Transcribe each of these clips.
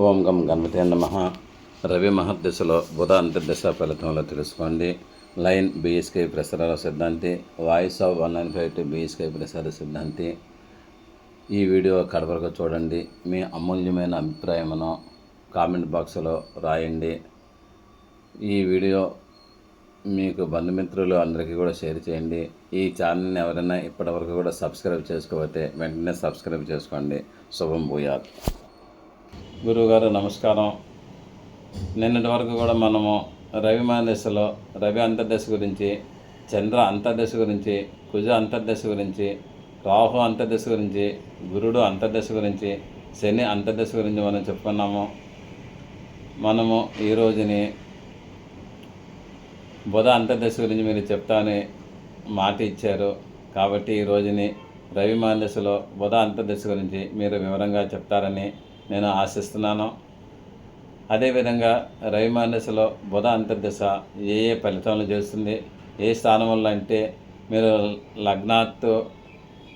ఓం గం గణపతి నమ. రవి మహర్దశలో బుధ అంతర్దశ ఫలితంలో తెలుసుకోండి. లైన్ బీఎస్కే ప్రసారాల సిద్ధాంతి voice of one nine five two BSK ప్రసార సిద్ధాంతి. ఈ వీడియో కడవరకు చూడండి. మీ అమూల్యమైన అభిప్రాయమును కామెంట్ బాక్స్లో రాయండి. ఈ వీడియో మీకు బంధుమిత్రులు అందరికీ కూడా షేర్ చేయండి. ఈ ఛానల్ని ఎవరైనా ఇప్పటివరకు కూడా సబ్స్క్రైబ్ చేసుకోకపోతే వెంటనే సబ్స్క్రైబ్ చేసుకోండి. శుభం భూయాత్. గురువుగారు నమస్కారం. నిన్నటి వరకు కూడా మనము రవి మహాదశలో రవి అంతర్దశ గురించి చంద్ర అంతర్దశ గురించి కుజ అంతర్దశ గురించి రాహు అంతర్దశ గురించి గురుడు అంతర్దశ గురించి శని అంతర్దశ గురించి మనం చెప్పుకున్నాము. మనము ఈ రోజుని బుధ అంతర్దశ గురించి మీరు చెప్తామని మాట ఇచ్చారు. కాబట్టి ఈ రోజుని రవి మహాదశలో బుధ అంతర్దశ గురించి మీరు వివరంగా చెప్తారని నేను ఆశిస్తున్నాను. అదేవిధంగా రవి బుధ అంతర్దశ ఏ ఏ ఫలితాలను చేస్తుంది? ఏ స్థానంలో అంటే మీరు లగ్నాత్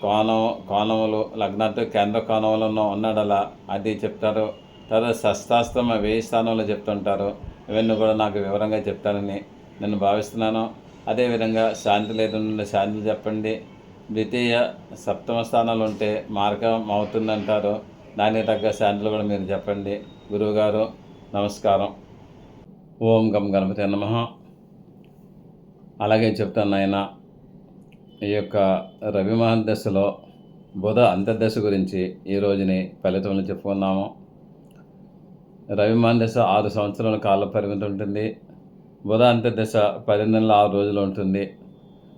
కోణం కోణములు లగ్నాత్ కేంద్ర కోణములను ఉన్నాడలా అది చెప్తారు. తర్వాత షష్టాస్తమ వేయి స్థానంలో చెప్తుంటారు. ఇవన్నీ కూడా నాకు వివరంగా చెప్తారని నేను భావిస్తున్నాను. అదేవిధంగా శాంతి లేకుండా శాంతి చెప్పండి. ద్వితీయ సప్తమ స్థానాలు ఉంటే మార్గం అవుతుందంటారు. దానికి తగ్గ శాంతులు కూడా మీరు చెప్పండి. గురువుగారు నమస్కారం. ఓం గం గణపతి నమ. అలాగే చెప్తాను నాయన ఈ యొక్క రవి మహర్దశలో బుధ అంతర్దశ గురించి ఈ రోజుని ఫలితములు చెప్పుకున్నాము రవి మహర్దశ ఆరు సంవత్సరాల కాల పరిమితి ఉంటుంది. బుధ అంతర్దశ పది నెలల ఆరు రోజులు ఉంటుంది.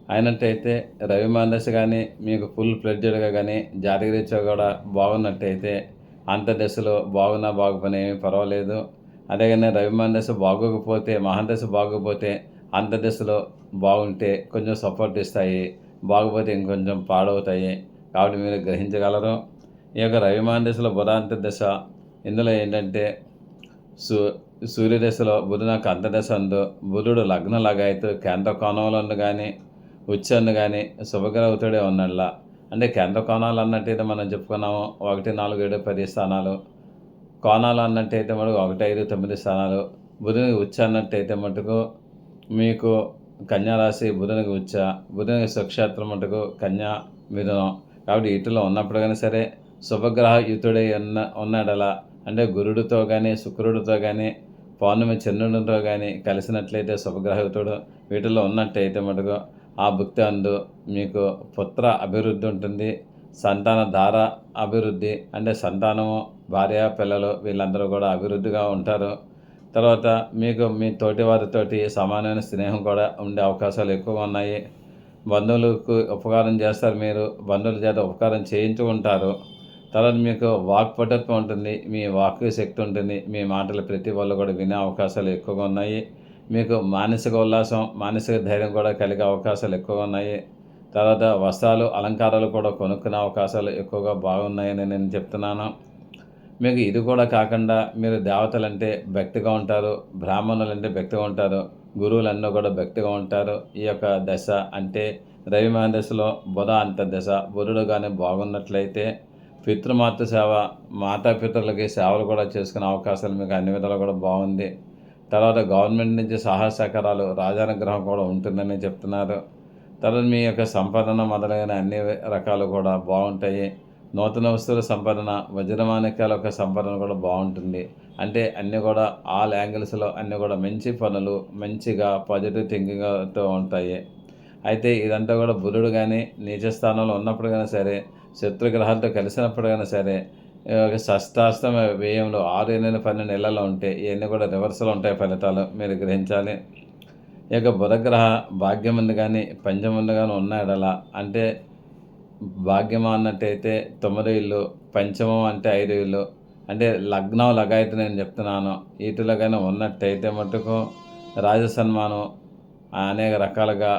అయినట్టయితే రవి మహేష్ కానీ మీకు ఫుల్ ఫ్లెడ్జెడ్గా కానీ జాతకరీత్యా కూడా బాగున్నట్టయితే అంత దశలో బాగున్నా బాగుపోయినా ఏమీ పర్వాలేదు. అదేగానే రవి మహేష్ బాగోకపోతే మహాదశ బాగోకపోతే అంతర్దశలో బాగుంటే కొంచెం సపోర్ట్ ఇస్తాయి. బాగోపోతే ఇంకొంచెం పాడవుతాయి. కాబట్టి మీరు గ్రహించగలరు. ఈ యొక్క రవి మహర్దశలో బుధ అంతర్దశ ఇందులో ఏంటంటే సూ సూర్యదశలో బుధుడు నాకు అంతర్దశ ఉందో బుధుడు లగ్న లగాయతు కేంద్ర కోణంలో కానీ వచ్చాను కానీ శుభగ్రహతుడే ఉన్నాడులా. అంటే కేంద్ర కోణాలు అన్నట్టయితే మనం చెప్పుకున్నాము ఒకటి నాలుగు ఏడు పది స్థానాలు. కోణాలు అన్నట్టయితే మటుకు ఒకటి ఐదు తొమ్మిది స్థానాలు. బుధునికి ఉచ్చ అన్నట్టయితే మటుకు మీకు కన్యారాశి బుధునికి ఉచ్చ బుధునికి సుక్షేత్రం మటుకు కన్యా మిథునం. కాబట్టి ఇటులో ఉన్నప్పుడు కానీ సరే శుభగ్రహ యుతుడై ఉన్న ఉన్నాడలా. అంటే గురుడితో కానీ శుక్రుడితో కానీ పౌర్ణమి చంద్రుడితో కానీ కలిసినట్లయితే శుభగ్రహయుతుడు వీటిలో ఉన్నట్టయితే మటుకు ఆ భుక్తి అందు మీకు పుత్ర అభివృద్ధి ఉంటుంది సంతాన ధార అభివృద్ధి అంటే సంతానము భార్య పిల్లలు వీళ్ళందరూ కూడా అభివృద్ధిగా ఉంటారు. తర్వాత మీకు మీ తోటి వారితోటి సమానమైన స్నేహం కూడా ఉండే అవకాశాలు ఎక్కువగా ఉన్నాయి. బంధువులకు ఉపకారం చేస్తారు మీరు బంధువుల చేత ఉపకారం చేయించు ఉంటారు. తర్వాత మీకు వాక్ పటత్వం ఉంటుంది మీ వాక్ శక్తి ఉంటుంది మీ మాటలు ప్రతి వాళ్ళు కూడా వినే అవకాశాలు ఎక్కువగా ఉన్నాయి. మీకు మానసిక ఉల్లాసం మానసిక ధైర్యం కూడా కలిగే అవకాశాలు ఎక్కువగా ఉన్నాయి. తర్వాత వస్త్రాలు అలంకారాలు కూడా కొనుక్కునే అవకాశాలు ఎక్కువగా బాగున్నాయని నేను చెప్తున్నాను. మీకు ఇది కూడా కాకుండా మీరు దేవతలంటే భక్తిగా ఉంటారు బ్రాహ్మణులు అంటే భక్తిగా ఉంటారు గురువులన్నీ కూడా భక్తిగా ఉంటారు. ఈ యొక్క దశ అంటే రవి మహాదశలో బుధ దశ. బుధుడు కానీ బాగున్నట్లయితే పితృమాతృ సేవ మాతాపితరులకి సేవలు కూడా చేసుకునే అవకాశాలు మీకు అన్ని విధాలు కూడా బాగుంది. తర్వాత గవర్నమెంట్ నుంచి సహాయ సహకారాలు రాజానుగ్రహం కూడా ఉంటుందని చెప్తున్నారు. తర్వాత మీ యొక్క సంపాదన మొదలైన అన్ని రకాలు కూడా బాగుంటాయి. నూతన వస్తువుల సంపాదన వజ్రమాణిక్యాల యొక్క సంపాదన కూడా బాగుంటుంది. అంటే అన్నీ కూడా ఆల్ యాంగిల్స్లో అన్నీ కూడా మంచి పనులు మంచిగా పాజిటివ్ థింకింగ్తో ఉంటాయి. అయితే ఇదంతా కూడా బుధుడు కానీ నీచ స్థానంలో ఉన్నప్పుడు కానీ సరే శత్రుగ్రహాలతో కలిసినప్పుడు కానీ సరే షష్టాష్టమ వ్యయంలో ఆరు ఎనిమిది పన్నెండు నెలల్లో ఉంటే ఇవన్నీ కూడా రివర్సల్ ఉంటాయి ఫలితాలు మీరు గ్రహించాలి. ఈ యొక్క బుధగ్రహ భాగ్యముందు ఉంది కానీ పంచముందు కానీ ఉన్నాడలా అంటే భాగ్యమా అన్నట్టయితే తొమ్మిది ఇల్లు పంచమం అంటే ఐదు ఇల్లు. అంటే లగ్నం లగాయతు నేను చెప్తున్నాను. వీటిలో కానీ ఉన్నట్టయితే మటుకు రాజసన్మానం అనేక రకాలుగా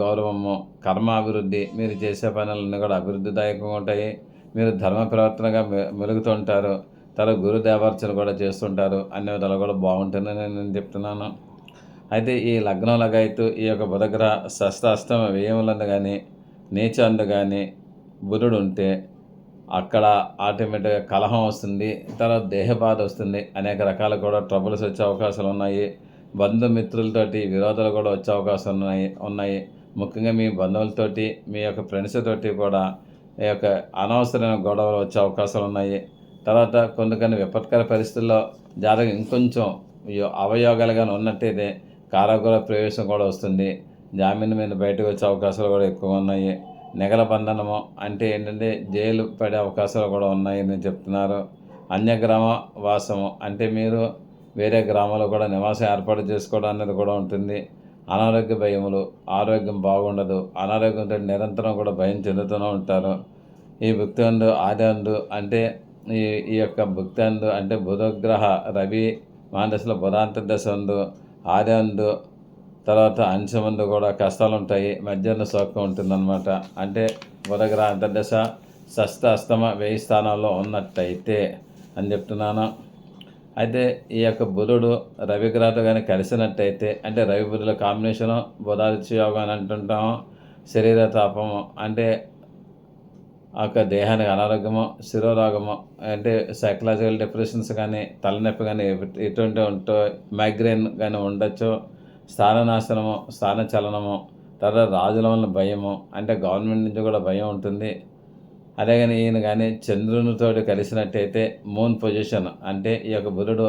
గౌరవము కర్మాభివృద్ధి మీరు చేసే పనులన్నీ కూడా అభివృద్ధిదాయకంగా ఉంటాయి. మీరు ధర్మ ప్రవర్తనగా మె- మెలుగుతుంటారు. తర్వాత గురు దేవార్చన కూడా చేస్తుంటారు. అన్ని విధాలు కూడా బాగుంటుందని నేను చెప్తున్నాను. అయితే ఈ లగ్నం అయితే ఈ యొక్క బుధగ్రహ షష్టాష్టమ వ్యయములందు కానీ నీచందు కానీ బుధుడు ఉంటే అక్కడ ఆటోమేటిక్గా కలహం వస్తుంది తర్వాత దేహ బాధ వస్తుంది. అనేక రకాల కూడా ట్రబుల్స్ వచ్చే అవకాశాలు ఉన్నాయి. బంధుమిత్రులతోటి విరోధాలు కూడా వచ్చే అవకాశం ఉన్నాయి. ఉన్నాయి. ముఖ్యంగా మీ బంధువులతోటి మీ యొక్క ఫ్రెండ్స్ తోటి కూడా ఈ యొక్క అనవసరమైన గొడవలు వచ్చే అవకాశాలు ఉన్నాయి. తర్వాత కొన్ని కొన్ని విపత్కర పరిస్థితుల్లో జాతకం ఇంకొంచెం అవయోగాలుగా ఉన్నట్టయితే కారాగుర ప్రవేశం కూడా వస్తుంది. జామీన్ మీద బయటకు వచ్చే అవకాశాలు కూడా ఎక్కువ ఉన్నాయి. నిఘల బంధనము అంటే ఏంటంటే జైలు పడే అవకాశాలు కూడా ఉన్నాయని చెప్తున్నారు. అన్యగ్రామ వాసము అంటే మీరు వేరే గ్రామంలో కూడా నివాసం ఏర్పాటు చేసుకోవడం అనేది కూడా ఉంటుంది. అనారోగ్య భయములు ఆరోగ్యం బాగుండదు అనారోగ్యంతో నిరంతరం కూడా భయం చెందుతూనే ఉంటారు. ఈ భక్తి అందు ఆది అంటే ఈ ఈ యొక్క భక్తి అందు అంటే బుధగ్రహ రవి మహాదశలో బుధాంతర్దశ అందు ఆది అందు తర్వాత అంశమందు కూడా కష్టాలు ఉంటాయి మధ్యాహ్న సౌఖ్యం ఉంటుందన్నమాట. అంటే బుధగ్రహ అంతర్దశ షష్ఠ అస్తమ వెయ్యి స్థానాల్లో ఉన్నట్టయితే అని చెప్తున్నాను. అయితే ఈ యొక్క బుధుడు రవిగ్రహతో కానీ కలిసినట్టయితే అంటే రవి బుధుల కాంబినేషను బుధాదిత్య యోగం అని అంటుంటాము శరీర తాపము అంటే ఆ యొక్క దేహానికి అనారోగ్యము శిరోరోగము అంటే సైకలాజికల్ డిప్రెషన్స్ కానీ తలనొప్పి కానీ ఎటువంటి ఉంటో మైగ్రేన్ కానీ ఉండొచ్చు స్థాననాశనము స్థాన చలనము తర్వాత రాజుల వలన భయము అంటే గవర్నమెంట్ నుంచి కూడా భయం ఉంటుంది. అదే కానీ ఈయన కానీ చంద్రునితో కలిసినట్టయితే మూన్ పొజిషన్ అంటే ఈ యొక్క బుధుడు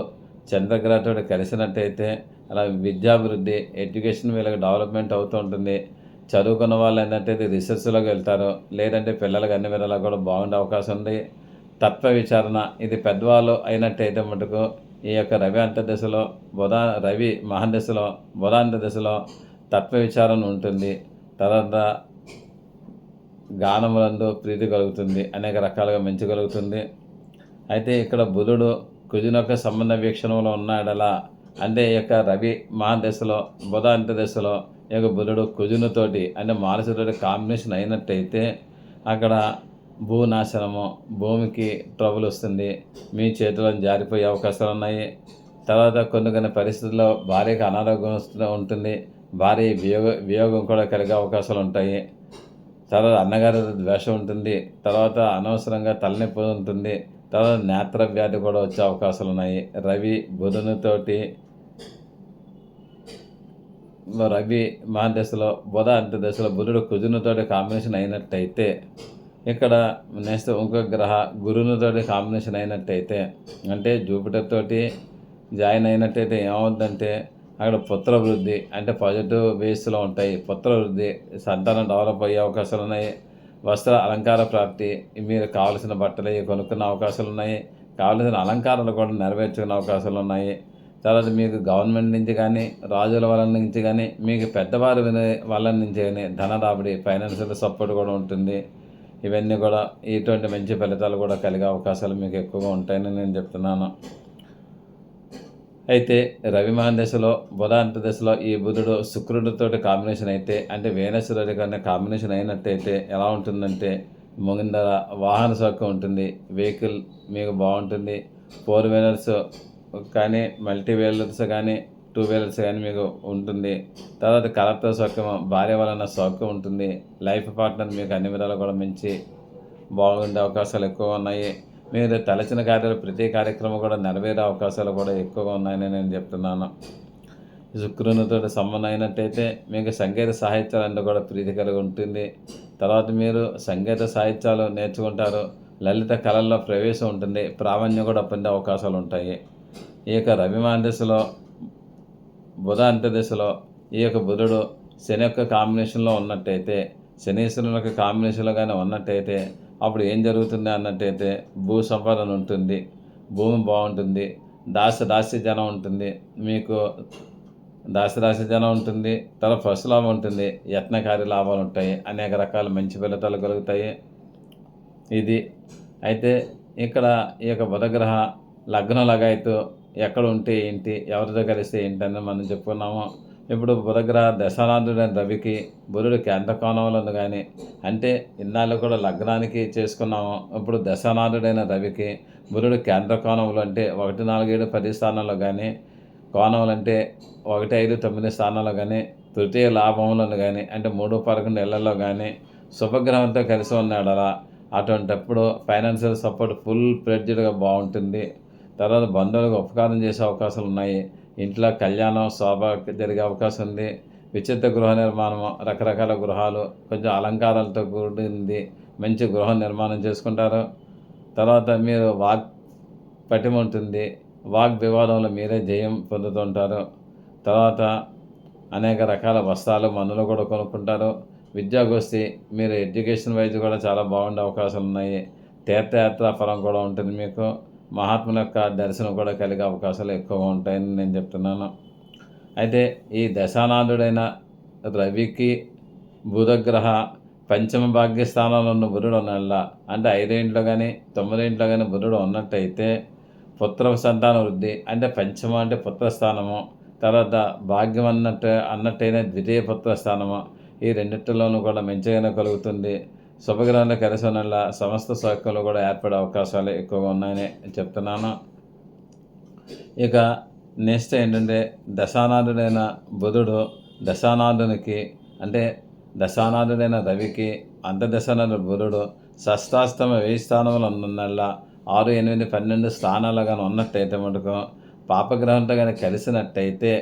చంద్రగ్రహతో కలిసినట్టయితే అలా విద్యాభివృద్ధి ఎడ్యుకేషన్ వీళ్ళకి డెవలప్మెంట్ అవుతూ ఉంటుంది. చదువుకున్న వాళ్ళు ఏంటంటే రీసెర్చ్లోకి వెళ్తారు. లేదంటే పిల్లలకు అన్ని విధాలా కూడా బాగుండే అవకాశం ఉంది. తత్వ విచారణ ఇది పెద్దవాళ్ళు అయినట్టయితే మటుకు ఈ యొక్క రవి అంతర్దశలో బుధ రవి మహాదశలో బుధాంతదశలో తత్వ విచారణ ఉంటుంది. తర్వాత గానములందు ప్రీతి కలుగుతుంది అనేక రకాలుగా మెంచగలుగుతుంది కలుగుతుంది. అయితే ఇక్కడ బుధుడు కుజునొక్క సంబంధ వీక్షణంలో ఉన్నాడలా. అంటే ఈ యొక్క రవి మహాదశలో బుధ అంత్యదశలో ఈ యొక్క బుధుడు కుజునితోటి అంటే మానసుతోటి కాంబినేషన్ అయినట్టయితే అక్కడ భూనాశనము భూమికి ట్రబుల్ వస్తుంది. మీ చేతిలో జారిపోయే అవకాశాలు ఉన్నాయి. తర్వాత కొన్ని కొన్ని పరిస్థితుల్లో భార్యకు అనారోగ్యం వస్తూ ఉంటుంది. భార్య వియోగ వియోగం కూడా కలిగే అవకాశాలు ఉంటాయి. తర్వాత అన్నగారి ద్వేషం ఉంటుంది తర్వాత అనవసరంగా తలనొప్పి ఉంటుంది తర్వాత నేత్ర వ్యాధి కూడా వచ్చే అవకాశాలు ఉన్నాయి. రవి బుధునితోటి రవి మహాదశలో బుధ అంత్యదశలో బుధుడు కుజునితోటి కాంబినేషన్ అయినట్టయితే ఇక్కడ నెక్స్ట్ ఇంకొక గ్రహ గురునితోటి కాంబినేషన్ అయినట్టయితే అంటే జూపిటర్ తోటి జాయిన్ అయినట్టయితే ఏమవుద్దంటే అక్కడ పుత్ర వృద్ధి అంటే పాజిటివ్ బేస్లో ఉంటాయి. పుత్ర వృద్ధి సంతానం డెవలప్ అయ్యే అవకాశాలు ఉన్నాయి. వస్త్ర అలంకార ప్రాప్తి మీరు కావలసిన బట్టలు అవి కొనుక్కునే అవకాశాలు ఉన్నాయి. కావలసిన అలంకారాలు కూడా నెరవేర్చుకునే అవకాశాలు ఉన్నాయి. తర్వాత మీకు గవర్నమెంట్ నుంచి కానీ రాజుల వాళ్ళ నుంచి కానీ మీకు పెద్దవారి వినే- వాళ్ళ నుంచి కానీ ధన రాబడి ఫైనాన్షియల్ సపోర్ట్ కూడా ఉంటుంది. ఇవన్నీ కూడా ఇటువంటి మంచి ఫలితాలు కూడా కలిగే అవకాశాలు మీకు ఎక్కువగా ఉంటాయని నేను చెప్తున్నాను. అయితే రవి దశలో బుధాంత దశలో ఈ బుధుడు శుక్రుడితో కాంబినేషన్ అయితే అంటే వేనస్ కన్నా కాంబినేషన్ అయినట్టయితే ఎలా ఉంటుందంటే ముందర వాహన సౌకర్యం ఉంటుంది వెహికల్ మీకు బాగుంటుంది ఫోర్ వీలర్స్ కానీ మల్టీ వీలర్స్ కానీ టూ వీలర్స్ కానీ మీకు ఉంటుంది. తర్వాత కలర్తో సౌఖ్యం భార్య వలన సౌక్యం ఉంటుంది లైఫ్ పార్ట్నర్ మీకు అన్ని విధాలు కూడా మంచి బాగుండే అవకాశాలు ఎక్కువ ఉన్నాయి. మీరు తలచిన కార్యాలు ప్రతి కార్యక్రమం కూడా నెరవేరే అవకాశాలు కూడా ఎక్కువగా ఉన్నాయని నేను చెప్తున్నాను. శుక్రునితో సంబంధం అయినట్టయితే మీకు సంగీత సాహిత్యాలన్నీ కూడా ప్రీతి కలిగి ఉంటుంది. తర్వాత మీరు సంగీత సాహిత్యాలు నేర్చుకుంటారు. లలిత కళల్లో ప్రవేశం ఉంటుంది. ప్రావీణ్యం కూడా పొందే అవకాశాలు ఉంటాయి. ఈ యొక్క రవిమాన దశలో బుధ అంత్యదశలో ఈ యొక్క బుధుడు శని యొక్క కాంబినేషన్లో ఉన్నట్టయితే శనీశ్వరుని యొక్క కాంబినేషన్లో కానీ ఉన్నట్టయితే అప్పుడు ఏం జరుగుతుంది అన్నట్టయితే భూ సంపాదన ఉంటుంది భూమి బాగుంటుంది దాస దాస్య జనం ఉంటుంది మీకు దాసదాసి జనం ఉంటుంది తర్వాత ఫస్ట్ లాభం ఉంటుంది యత్నకారి లాభాలు ఉంటాయి అనేక రకాల మంచి ఫలితాలు కలుగుతాయి. ఇది అయితే ఇక్కడ ఈ యొక్క బుధగ్రహ లగ్నం లగాయతు ఎక్కడ ఉంటే ఏంటి ఎవరితో కలిస్తే ఏంటి అని మనం చెప్పుకున్నాము. ఇప్పుడు బుధగ్రహ దశానాథుడైన రవికి బుధుడు కేంద్ర కోణంలో కానీ అంటే ఇన్నాళ్ళు కూడా లగ్నానికి చేసుకున్నాము. ఇప్పుడు దశానాథుడైన రవికి బుధుడు కేంద్ర కోణంలో అంటే ఒకటి నాలుగు ఏడు పది స్థానంలో కానీ కోణంలో అంటే ఒకటి ఐదు తొమ్మిది స్థానంలో కానీ తృతీయ లాభంలో కానీ అంటే మూడు పదకొండు ఇళ్ళలో కానీ శుభగ్రహంతో కలిసి ఉన్నాడు అలా. అటువంటిప్పుడు ఫైనాన్షియల్ సపోర్ట్ ఫుల్ ఫ్లెడ్జ్డ్గా బాగుంటుంది. తర్వాత బంధువులకు ఉపకారం చేసే అవకాశాలు ఉన్నాయి ఇంట్లో కళ్యాణం శోభ జరిగే అవకాశం ఉంది. విచిత్ర గృహ నిర్మాణం రకరకాల గృహాలు కొంచెం అలంకారాలతో కూడింది మంచి గృహ నిర్మాణం చేసుకుంటారు. తర్వాత మీరు వాక్ పటిమ ఉంటుంది. వాక్ వివాదంలో మీరే జయం పొందుతుంటారు. తర్వాత అనేక రకాల వస్త్రాలు మనులు కూడా కొనుక్కుంటారు. విద్యాగోష్ఠి మీరు ఎడ్యుకేషన్ వైజ్ కూడా చాలా బాగుండే అవకాశాలు ఉన్నాయి. తీర్థయాత్ర ఫలం కూడా ఉంటుంది మీకు. మహాత్ముల యొక్క దర్శనం కూడా కలిగే అవకాశాలు ఎక్కువగా ఉంటాయని నేను చెప్తున్నాను. అయితే ఈ దశానాథుడైన రవికి బుధగ్రహ పంచమ భాగ్యస్థానంలో ఉన్న బుధుడు ఉన్నట్లా అంటే ఐదేంట్లో కానీ తొమ్మిదింట్లో కానీ బుధుడు ఉన్నట్టయితే పుత్ర సంతాన వృద్ధి అంటే పంచమ అంటే పుత్రస్థానము తర్వాత భాగ్యం అన్నట్టు అన్నట్టయినా ద్వితీయ పుత్రస్థానము ఈ రెండింటిలోనూ కూడా మంచిగానే కలుగుతుంది. శుభగ్రహాలు కలిసి సమస్త సౌఖ్యాలు కూడా ఏర్పడే అవకాశాలు ఎక్కువగా ఉన్నాయని చెప్తున్నాను. ఇక నెక్స్ట్ ఏంటంటే దశానాథుడైన బుధుడు దశానాథునికి అంటే దశానాథుడైన రవికి అంతర్దశానాథుడు బుధుడు షష్టాష్టమ వెయ్యి స్థానంలో ఉన్నల్ల ఆరు ఎనిమిది పన్నెండు స్థానాలు కానీ ఉన్నట్టయితే మటుకు పాపగ్రహంతో కానీ కలిసినట్టయితే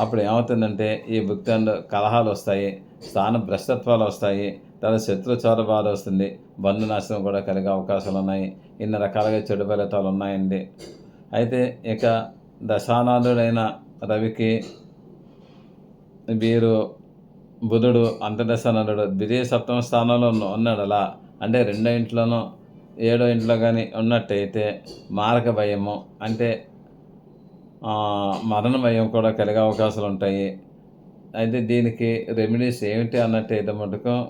అప్పుడు ఏమవుతుందంటే ఈ భుక్తంలో కలహాలు వస్తాయి స్థాన భ్రష్టత్వాలు వస్తాయి తర్వాత శత్రు చాలా బాధ వస్తుంది బంధు నాశనం కూడా కలిగే అవకాశాలు ఉన్నాయి. ఇన్ని రకాలుగా చెడు ఫలితాలు ఉన్నాయండి. అయితే ఇక దశానాథుడైన రవికి వీరు బుధుడు అంతర్దశానాథుడు ద్వితీయ సప్తమ స్థానంలో ఉన్న- ఉన్నాడు అలా అంటే రెండో ఇంట్లోనూ ఏడో ఇంట్లో కానీ ఉన్నట్టయితే మారక భయము అంటే మరణ భయం కూడా కలిగే అవకాశాలు ఉంటాయి. అయితే దీనికి రెమెడీస్ ఏమిటి అన్నట్టయితే మటుకు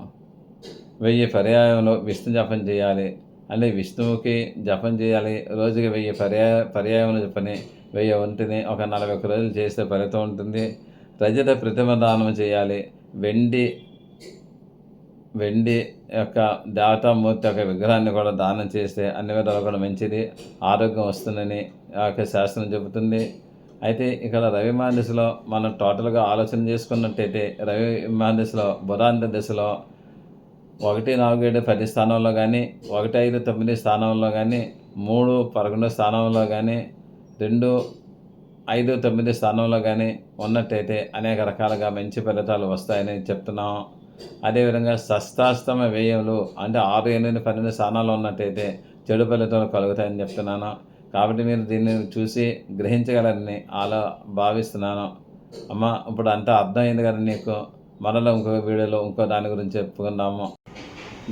వెయ్యి పర్యాయంలో విష్ణు జపం చేయాలి. అంటే విష్ణువుకి జపం చేయాలి. రోజుకి వెయ్యి పర్యాయ పర్యాయములు చెప్పని వెయ్యి ఒంటిని ఒక నలభై ఒక్క రోజులు చేస్తే ఫలితం ఉంటుంది. రజత ప్రతిమ దానం చేయాలి. వెండి వెండి యొక్క దేవతామూర్తి యొక్క విగ్రహాన్ని కూడా దానం చేస్తే అన్ని విధాలు కూడా మంచిది. ఆరోగ్యం వస్తుందని ఆ యొక్క శాస్త్రం చెబుతుంది. అయితే ఇక్కడ రవి మహాదశలో మనం టోటల్గా ఆలోచన చేసుకున్నట్టయితే రవి మహాదశలో బుధాంత దశలో ఒకటి నాలుగు ఏడు పది స్థానంలో కానీ ఒకటి ఐదు తొమ్మిది స్థానంలో కానీ మూడు పదకొండు స్థానంలో కానీ రెండు ఐదు తొమ్మిది స్థానంలో కానీ ఉన్నట్టయితే అనేక రకాలుగా మంచి ఫలితాలు వస్తాయని చెప్తున్నాం. అదేవిధంగా షష్టాష్టమ వ్యయములు అంటే ఆరు ఎనిమిది పన్నెండు స్థానాలు ఉన్నట్టయితే చెడు ఫలితాలు కలుగుతాయని చెప్తున్నాను. కాబట్టి మీరు దీన్ని చూసి గ్రహించగలరని అలా భావిస్తున్నాను. అమ్మ ఇప్పుడు అంతా అర్థమైంది కదా నీకు? మరలా ఇంకో వీడియోలో ఇంకో దాని గురించి చెప్పుకుందాము.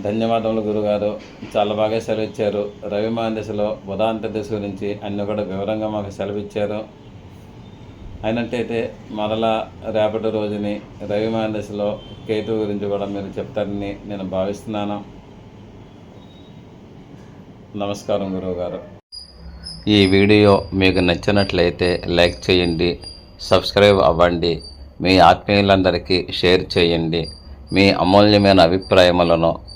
ధన్యవాదములు గురుగారు. చాలా బాగా సెలవిచ్చారు. రవి దశలో ఉదాంత దశ గురించి అన్ని కూడా వివరంగా మాకు సెలవిచ్చారు. అయినట్టయితే మరలా రేపటి రోజుని రవి దశలో కేతు గురించి కూడా మీరు చెప్తారని నేను భావిస్తున్నాను. నమస్కారం గురువుగారు ఈ వీడియో మీకు నచ్చినట్లయితే లైక్ చేయండి సబ్స్క్రైబ్ అవ్వండి మీ ఆత్మీయులందరికీ షేర్ చేయండి. మీ అమూల్యమైన అభిప్రాయములను